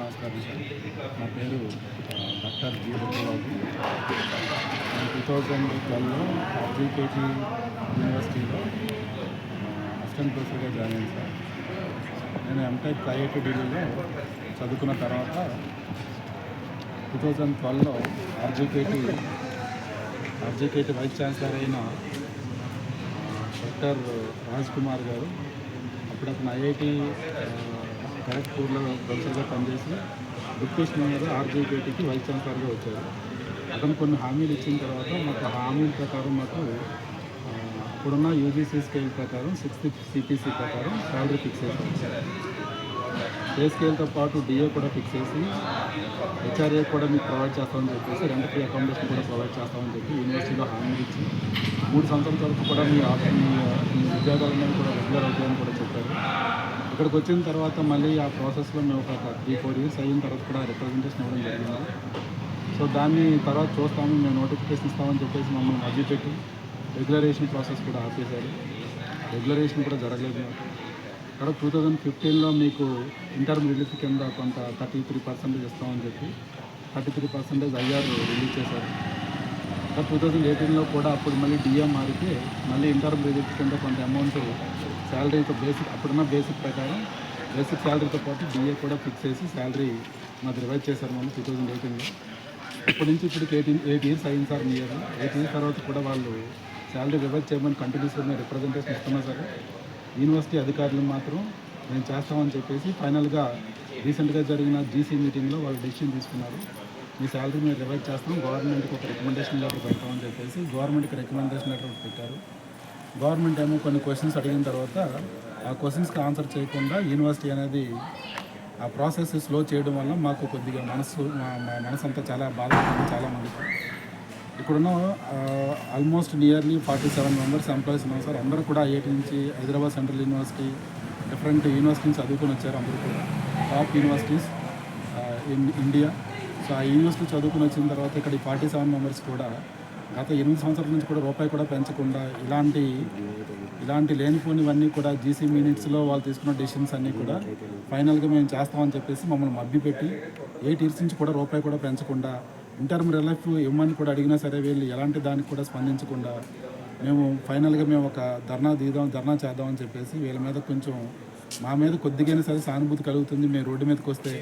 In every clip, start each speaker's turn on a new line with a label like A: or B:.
A: నమస్కారం సార్. నా పేరు doctor G Rudrababu two thousand ట్వెల్వ్లో జీకేజీ యూనివర్సిటీలో అసిస్టెంట్ ప్రొఫెసర్గా జాయిన్ అయ్యాను సార్. నేను ఎంటెక్ ఐఐటి ఢిల్లీలో చదువుకున్న తర్వాత టూ థౌజండ్ ట్వెల్వ్లో ఆర్జీకేటీ ఆర్జీకేటీ వైస్ ఛాన్సలర్ అయిన డాక్టర్ రాజ్ కుమార్ గారు అప్పుడు అతను ఐఐటి ఖరగ్పూర్లో ప్రొఫెసర్గా పనిచేసి డిప్యూషన్ మీద ఆర్జీకేటీకి వైస్ ఛాన్సలర్గా వచ్చారు. అతను కొన్ని హామీలు ఇచ్చిన తర్వాత మాకు ఆ హామీల ప్రకారం మాకు ఇప్పుడున్న యూజీసీ స్కేల్ ప్రకారం సిక్స్త్ సిపిసి ప్రకారం శాలరీ ఫిక్స్ చేసి ఏ స్కేల్తో పాటు డిఏ కూడా ఫిక్స్ చేసి హెచ్ఆర్ఏ కూడా మీకు ప్రొవైడ్ చేస్తామని చెప్పేసి రెంట్ ఫ్రీ అకామిడేషన్ కూడా ప్రొవైడ్ చేస్తామని చెప్పి యూనివర్సిటీలో హామీ ఇచ్చి మూడు సంవత్సరాల వరకు కూడా మీ ఆప్- మీ మీ ఉద్యోగాలన్నీ కూడా రెగ్యులర్ అవుతాయని కూడా చెప్పారు. ఇక్కడికి వచ్చిన తర్వాత మళ్ళీ ఆ ప్రాసెస్లో మేము ఒక త్రీ ఫోర్ ఇయర్స్ అయిన తర్వాత కూడా రిప్రజెంటేషన్ ఇవ్వడం జరిగింది. సో దాన్ని తర్వాత చూస్తాము మేము నోటిఫికేషన్ ఇస్తామని చెప్పేసి మమ్మల్ని మధ్య పెట్టి రెగ్యులరేషన్ ప్రాసెస్ కూడా ఆపేశారు. రెగ్యులరేషన్ కూడా జరగలేదు అక్కడ టూ థౌజండ్ ఫిఫ్టీన్లో మీకు ఇంటర్మ్ రిలీఫ్ కింద కొంత థర్టీ త్రీ పర్సెంటేజ్ ఇస్తామని చెప్పి thirty three percentage IR release చేశారు. ఇంకా టూ థౌజండ్ ఎయిటీన్లో కూడా అప్పుడు మళ్ళీ డిఎం మారితే మళ్ళీ ఇంటర్మ్ రిలీఫ్ కింద కొంత అమౌంట్ శాలరీతో బేసిక్ అప్పుడున్న బేసిక్ ప్రకారం బేసిక్ శాలరీతో పాటు డిఏ కూడా ఫిక్స్ చేసి శాలరీ మాది రివైజ్ చేశారు మనం టూ థౌజండ్ ఎయిటీన్లో ఇప్పటి నుంచి ఇప్పటికి ఎయిటీన్ ఎయిట్ ఇయర్స్ అయింది సార్ మీ ఇయర్ ఎయిట్ ఇయర్స్ తర్వాత కూడా వాళ్ళు శాలరీ రివైజ్ చేయమని కంటిన్యూస్గా మేము రిప్రజెంటేషన్ ఇస్తున్నా సరే. యూనివర్సిటీ అధికారులు మాత్రం మేము చేస్తామని చెప్పేసి ఫైనల్గా రీసెంట్గా జరిగిన జీసీ మీటింగ్లో వాళ్ళు డెసిషన్ తీసుకున్నారు. మీ శాలరీ మేము రివైజ్ చేస్తాం. గవర్నమెంట్కి ఒక రికమెండేషన్ లెటర్ పెడతామని చెప్పేసి గవర్నమెంట్కి రికమెండేషన్ లెటర్ పెట్టారు. గవర్నమెంట్ ఏమో కొన్ని క్వశ్చన్స్ అడిగిన తర్వాత ఆ క్వశ్చన్స్కి ఆన్సర్ చేయకుండా యూనివర్సిటీ అనేది ఆ ప్రాసెస్ స్లో చేయడం వల్ల మాకు కొద్దిగా మనసు మా మా మనసు అంతా చాలా బాధపడింది చాలామందికి ఇప్పుడున్న almost nearly forty seven members employees ఉన్నాం సార్. అందరూ కూడా ఐఐటి నుంచి Hyderabad central university different university నుంచి చదువుకొని వచ్చారు అందరూ కూడా. Top universities in India so ఆ యూనివర్సిటీ చదువుకుని వచ్చిన తర్వాత ఇక్కడ ఈ ఫార్టీ సెవెన్ మెంబర్స్ కూడా గత ఎనిమిది సంవత్సరాల నుంచి కూడా రూపాయి కూడా పెంచకుండా ఇలాంటి ఇలాంటి లేనిపోనివన్నీ కూడా జీసీ మినిట్స్లో వాళ్ళు తీసుకున్న డెసిషన్స్ అన్నీ కూడా ఫైనల్గా మేము చేస్తామని చెప్పేసి మమ్మల్ని మభ్యపెట్టి ఎయిట్ ఇయర్స్ నుంచి కూడా రూపాయి కూడా పెంచకుండా ఇంటర్మ్ రిలైఫ్ ఇవ్వమని కూడా అడిగినా సరే వీళ్ళు ఎలాంటి దానికి కూడా స్పందించకుండా మేము ఫైనల్గా మేము ఒక ధర్నా దీద్దాం ధర్నా చేద్దామని చెప్పేసి వీళ్ళ మీద కొంచెం మా మీద కొద్దిగైనా సరే సానుభూతి కలుగుతుంది మేము రోడ్డు మీదకి వస్తే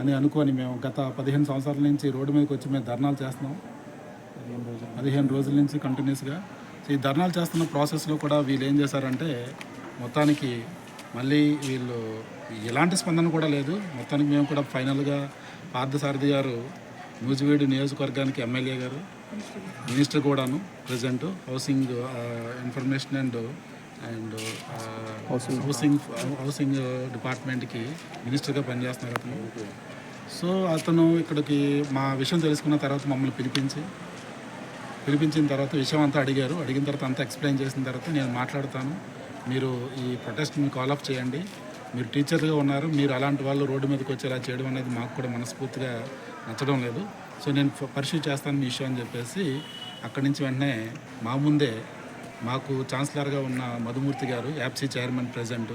A: అని అనుకొని మేము గత పదిహేను సంవత్సరాల నుంచి రోడ్డు మీదకి వచ్చి మేము ధర్నాలు చేస్తున్నాం. పదిహేను రోజుల నుంచి కంటిన్యూస్గా సో ఈ ధర్నాలు చేస్తున్న ప్రాసెస్లో కూడా వీళ్ళు ఏం చేశారంటే మొత్తానికి మళ్ళీ వీళ్ళు ఎలాంటి స్పందన కూడా లేదు. మొత్తానికి మేము కూడా ఫైనల్గా పార్థసారథి గారు నూజివీడు నియోజకవర్గానికి ఎమ్మెల్యే గారు మినిస్టర్ కూడాను present housing information and and housing housing డిపార్ట్మెంట్కి మినిస్టర్గా పనిచేస్తున్నారు అతను. సో అతను ఇక్కడికి మా విషయం తెలుసుకున్న తర్వాత మమ్మల్ని పిలిపించి పిలిపించిన తర్వాత విషయం అంతా అడిగారు. అడిగిన తర్వాత అంతా ఎక్స్ప్లెయిన్ చేసిన తర్వాత నేను మాట్లాడతాను. మీరు ఈ ప్రొటెస్ట్ని కాల్ ఆఫ్ చేయండి. మీరు టీచర్గా ఉన్నారు. మీరు అలాంటి వాళ్ళు రోడ్డు మీదకి వచ్చేలా చేయడం అనేది మాకు కూడా మనస్ఫూర్తిగా నచ్చడం లేదు. సో నేను పరిశీలి చేస్తాను మీ విషయం అని చెప్పేసి అక్కడి నుంచి వెంటనే మా ముందే మాకు ఛాన్సలర్గా ఉన్న మధుమూర్తి గారు యాప్సీ చైర్మన్ ప్రెజెంట్.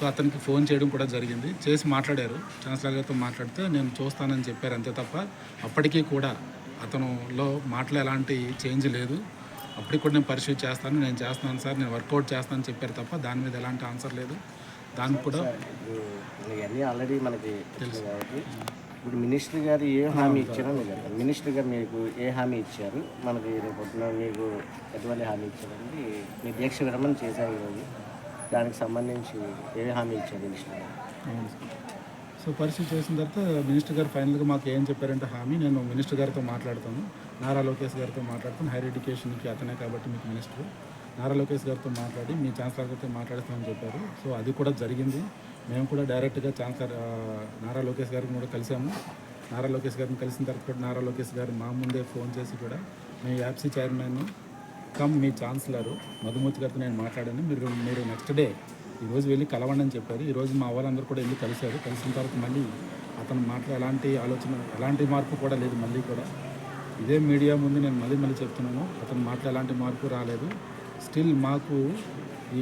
A: సో అతనికి ఫోన్ చేయడం కూడా జరిగింది. చేసి మాట్లాడారు. ఛాన్సలర్ గారితో మాట్లాడితే నేను చూస్తానని చెప్పారు అంతే తప్ప అప్పటికీ కూడా అతనులో మాటలు ఎలాంటి చేంజ్ లేదు. అప్పటికి కూడా నేను పరిశీలి చేస్తాను నేను చేస్తున్నాను సార్ నేను వర్కౌట్ చేస్తానని చెప్పారు తప్ప దాని మీద ఎలాంటి ఆన్సర్ లేదు. దానికి కూడా
B: ఇవన్నీ ఆల్రెడీ మనకి తెలుసు. కాబట్టి ఇప్పుడు మినిస్టర్ గారు ఏ హామీ ఇచ్చారో మీకు చెప్పండి మినిస్టర్ గారు మీకు ఏ హామీ ఇచ్చారు? మనకి రేపు పొద్దున మీకు ఎటువంటి హామీ ఇచ్చారండి? మీ దీక్ష విరమణ చేశారు ఈరోజు. దానికి సంబంధించి ఏ హామీ ఇచ్చారు మినిస్టర్ గారు.
A: సో పరిస్థితి చేసిన తర్వాత మినిస్టర్ గారు ఫైనల్గా మాకు ఏం చెప్పారంటే హామీ నేను మినిస్టర్ గారితో మాట్లాడతాను. నారా లోకేష్ గారితో మాట్లాడతాను. హైయర్ ఎడ్యుకేషన్కి అతనే కాబట్టి మీకు మినిస్టర్. నారా లోకేష్ గారితో మాట్లాడి మీ ఛాన్సలర్ గారితో మాట్లాడతామని చెప్పారు. సో అది కూడా జరిగింది. మేము కూడా డైరెక్ట్గా ఛాన్సలర్ నారా లోకేష్ గారిని కూడా కలిసాము. నారా లోకేష్ గారిని కలిసిన తర్వాత కూడా నారా లోకేష్ గారు మా ముందే ఫోన్ చేసి కూడా మీ యాప్సీ చైర్మన్ కమ్ మీ ఛాన్సలర్. మధుమూర్తి గారితో నేను మాట్లాడాను. మీరు మీరు నెక్స్ట్ డే ఈరోజు వెళ్ళి కలవండి అని చెప్పారు. ఈరోజు మా వాళ్ళందరూ కూడా వెళ్ళి కలిశారు. కలిసిన తర్వాత మళ్ళీ అతని మాటలు ఎలాంటి ఆలోచన ఎలాంటి మార్పు కూడా లేదు మళ్ళీ కూడా. ఇదే మీడియా ముందు నేను మళ్ళీ మళ్ళీ చెప్తున్నాను. అతని మాటలు ఎలాంటి మార్పు రాలేదు. స్టిల్ మాకు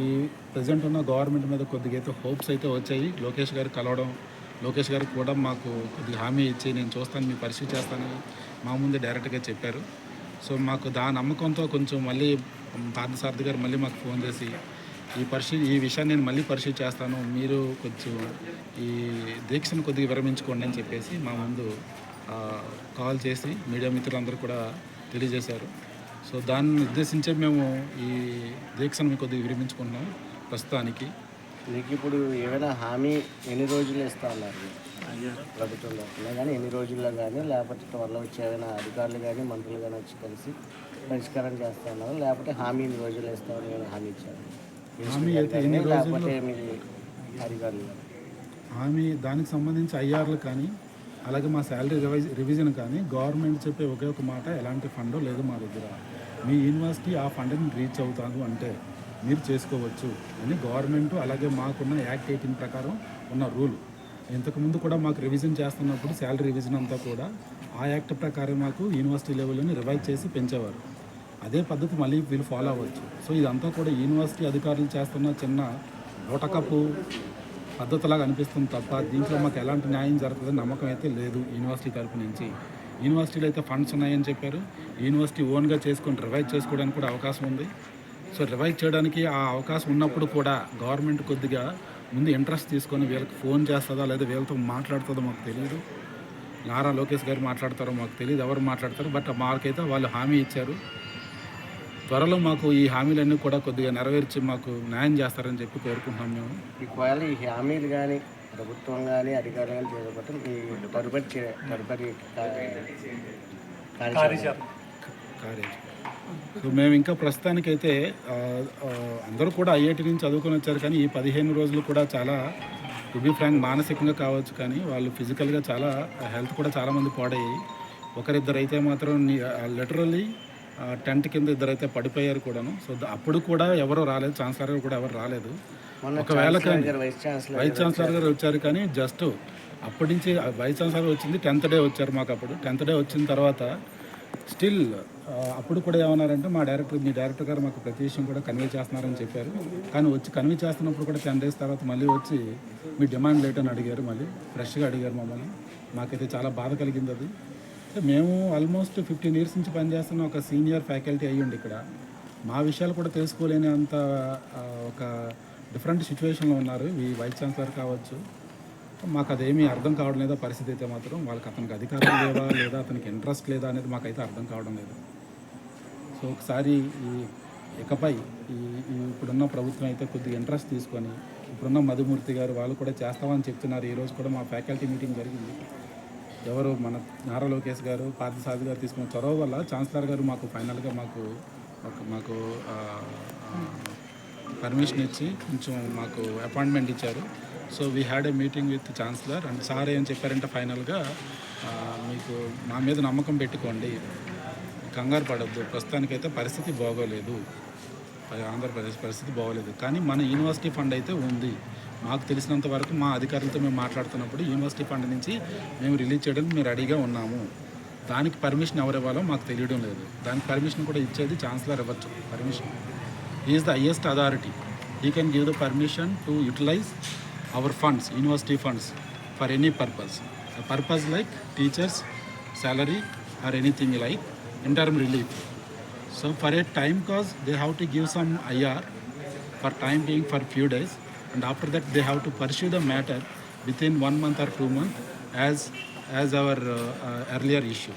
A: ఈ ప్రజెంట్ ఉన్న గవర్నమెంట్ మీద కొద్దిగా అయితే హోప్స్ అయితే వచ్చాయి. లోకేష్ గారు కలవడం లోకేష్ గారు కూడా మాకు కొద్దిగా హామీ ఇచ్చి నేను చూస్తాను మీ పరిస్థితి చేస్తానని మా ముందే డైరెక్ట్గా చెప్పారు. సో మాకు దా నమ్మకంతో కొంచెం మళ్ళీ పార్థసారథి గారు మళ్ళీ మాకు ఫోన్ చేసి ఈ పరిస్థితి ఈ విషయాన్ని నేను మళ్ళీ పరిశీలి చేస్తాను. మీరు కొంచెం ఈ దీక్షను కొద్దిగా విరమించుకోండి అని చెప్పేసి మా ముందు కాల్ చేసి మీడియా మిత్రులందరూ కూడా తెలియజేశారు. సో దాన్ని ఉద్దేశించే మేము ఈ దీక్షను మేము కొద్దిగా విరమించుకున్నాం ప్రస్తుతానికి.
B: మీకు ఇప్పుడు ఏమైనా హామీ ఎన్ని రోజులు ఇస్తా ఉన్నారు? ప్రభుత్వం తరఫున కానీ ఎన్ని రోజుల్లో కానీ లేకపోతే త్వరలో వచ్చే ఏమైనా అధికారులు కానీ మంత్రులు కానీ వచ్చి కలిసి పరిష్కారం చేస్తా ఉన్నారు. లేకపోతే హామీ ఎన్ని రోజులు ఇస్తామని హామీ ఇచ్చారు?
A: హామీ అయితే ఎన్ని హామీ దానికి సంబంధించి ఐఆర్లు కానీ అలాగే మా శాలరీ రివైజ్ రివిజన్ కానీ గవర్నమెంట్ చెప్పే ఒకే ఒక మాట ఎలాంటి ఫండ్ లేదు మా దగ్గర. మీ యూనివర్సిటీ ఆ ఫండ్ని రీచ్ అవుతాను అంటే మీరు చేసుకోవచ్చు అని గవర్నమెంట్ అలాగే మాకున్న యాక్ట్ ఎయిటీన్ ప్రకారం ఉన్న రూల్. ఇంతకుముందు కూడా మాకు రివిజన్ చేస్తున్నప్పుడు శాలరీ రివిజన్ అంతా కూడా ఆ యాక్ట్ ప్రకారం మాకు యూనివర్సిటీ లెవెల్లోని రివైజ్ చేసి పెంచేవారు. అదే పద్ధతి మళ్ళీ వీళ్ళు ఫాలో అవ్వచ్చు. సో ఇదంతా కూడా యూనివర్సిటీ అధికారులు చేస్తున్న చిన్న ఓటకపు పద్ధతిలాగా అనిపిస్తుంది తప్ప దీంట్లో మాకు ఎలాంటి న్యాయం జరుగుతుందని నమ్మకం అయితే లేదు యూనివర్సిటీ తరపు నుంచి. యూనివర్సిటీలో అయితే ఫండ్స్ ఉన్నాయని చెప్పారు. యూనివర్సిటీ ఓన్గా చేసుకొని రివైజ్ చేసుకోవడానికి కూడా అవకాశం ఉంది. సో రివైజ్ చేయడానికి ఆ అవకాశం ఉన్నప్పుడు కూడా గవర్నమెంట్ కొద్దిగా ముందు ఇంట్రెస్ట్ తీసుకొని వీళ్ళకి ఫోన్ చేస్తుందా లేదా వీళ్ళతో మాట్లాడుతుందో మాకు తెలియదు నారా లోకేష్ గారు మాట్లాడతారో మాకు తెలియదు ఎవరు మాట్లాడతారు బట్ మాకైతే వాళ్ళు హామీ ఇచ్చారు. త్వరలో మాకు ఈ హామీలన్నీ కూడా కొద్దిగా నెరవేర్చి మాకు న్యాయం చేస్తారని చెప్పి కోరుకుంటున్నాం మేము.
B: ఒకవేళ ఈ హామీలు కానీ ప్రభుత్వం కానీ అధికారులు కానీ చేయకపోతే మీ తదుపరి చే- తదుపరి కా- కార్యాచరణ.
A: కార్యం సో మేము ఇంకా ప్రస్తుతానికైతే అందరూ కూడా ఐఐటి నుంచి చదువుకొని వచ్చారు కానీ ఈ పదిహేను రోజులు కూడా చాలా టు బి ఫ్రాంక్ మానసికంగా కావచ్చు కానీ వాళ్ళు ఫిజికల్గా చాలా హెల్త్ కూడా చాలామంది పాడయ్యాయి. ఒకరిద్దరు అయితే మాత్రం లిటరల్లీ టెంట్ కింద ఇద్దరైతే పడిపోయారు కూడాను. సో అప్పుడు కూడా ఎవరు రాలేదు. ఛాన్సలర్ గారు కూడా ఎవరు రాలేదు. ఒకవేళ
B: వైస్ ఛాన్సలర్
A: గారు వచ్చారు కానీ జస్ట్ అప్పటి నుంచి వైస్ ఛాన్సలర్ వచ్చింది టెన్త్ డే వచ్చారు మాకు అప్పుడు. టెన్త్ డే వచ్చిన తర్వాత స్టిల్ అప్పుడు కూడా ఏమన్నారంటే మా డైరెక్టర్ మీ డైరెక్టర్ గారు మాకు ప్రతి విషయం కూడా కన్వే చేస్తున్నారని చెప్పారు. కానీ వచ్చి కన్వే చేస్తున్నప్పుడు కూడా టెన్ డేస్ తర్వాత మళ్ళీ వచ్చి మీ డిమాండ్ లేట్ అని అడిగారు మళ్ళీ. ఫ్రెష్గా అడిగారు మమ్మల్ని. మాకైతే చాలా బాధ కలిగింది అది. మేము ఆల్మోస్ట్ ఫిఫ్టీన్ ఇయర్స్ నుంచి పనిచేస్తున్న ఒక సీనియర్ ఫ్యాకల్టీ అయ్యండి ఇక్కడ. మా విషయాలు కూడా తెలుసుకోలేని అంత ఒక డిఫరెంట్ సిచ్యువేషన్లో ఉన్నారు. ఈ వైస్ ఛాన్సలర్ కావచ్చు. మాకు అదేమీ అర్థం కావడం లేదా పరిస్థితి అయితే మాత్రం వాళ్ళకి అతనికి అధికారం లేదా లేదా అతనికి ఇంట్రెస్ట్ లేదా అనేది మాకైతే అర్థం కావడం లేదు. సో ఒకసారి ఈ ఇకపై ఈ ఇప్పుడున్న ప్రభుత్వం అయితే కొద్దిగా ఇంట్రెస్ట్ తీసుకొని ఇప్పుడున్న మధుమూర్తి గారు వాళ్ళు కూడా చేస్తామని చెప్తున్నారు. ఈరోజు కూడా మా ఫ్యాకల్టీ మీటింగ్ జరిగింది. ఎవరు మన నారా లోకేష్ గారు పార్థసారథి గారు తీసుకున్న చొరవ వల్ల ఛాన్సలర్ గారు మాకు ఫైనల్గా మాకు ఒక మాకు పర్మిషన్ ఇచ్చి కొంచెం మాకు అపాయింట్మెంట్ ఇచ్చారు. So we had a meeting with chancellor and sir ఏం చెప్పారంటే ఫైనల్గా మీకు మా మీద నమ్మకం పెట్టుకోండి. కంగారు పడద్దు. ప్రస్తుతానికైతే పరిస్థితి బాగోలేదు. ఆంధ్రప్రదేశ్ పరిస్థితి బాగోలేదు. కానీ మన యూనివర్సిటీ ఫండ్ అయితే ఉంది. మాకు తెలిసినంత వరకు మా అధికారులతో మేము మాట్లాడుతున్నప్పుడు యూనివర్సిటీ ఫండ్ నుంచి మేము రిలీజ్ చేయడానికి మేము రెడీగా ఉన్నాము. దానికి పర్మిషన్ ఎవరు ఇవ్వాలో మాకు తెలియడం లేదు. దానికి పర్మిషన్ కూడా ఇచ్చేది ఛాన్సలర్ ఇవ్వచ్చు permission. Is the highest authority he can give the permission to utilize our funds university funds for any purpose purpose like teachers salary or anything like interim relief. So for a time cause they have to give some IR for time being for few days. And after that they have to pursue the matter within one month or two months as as our uh, uh, earlier issue.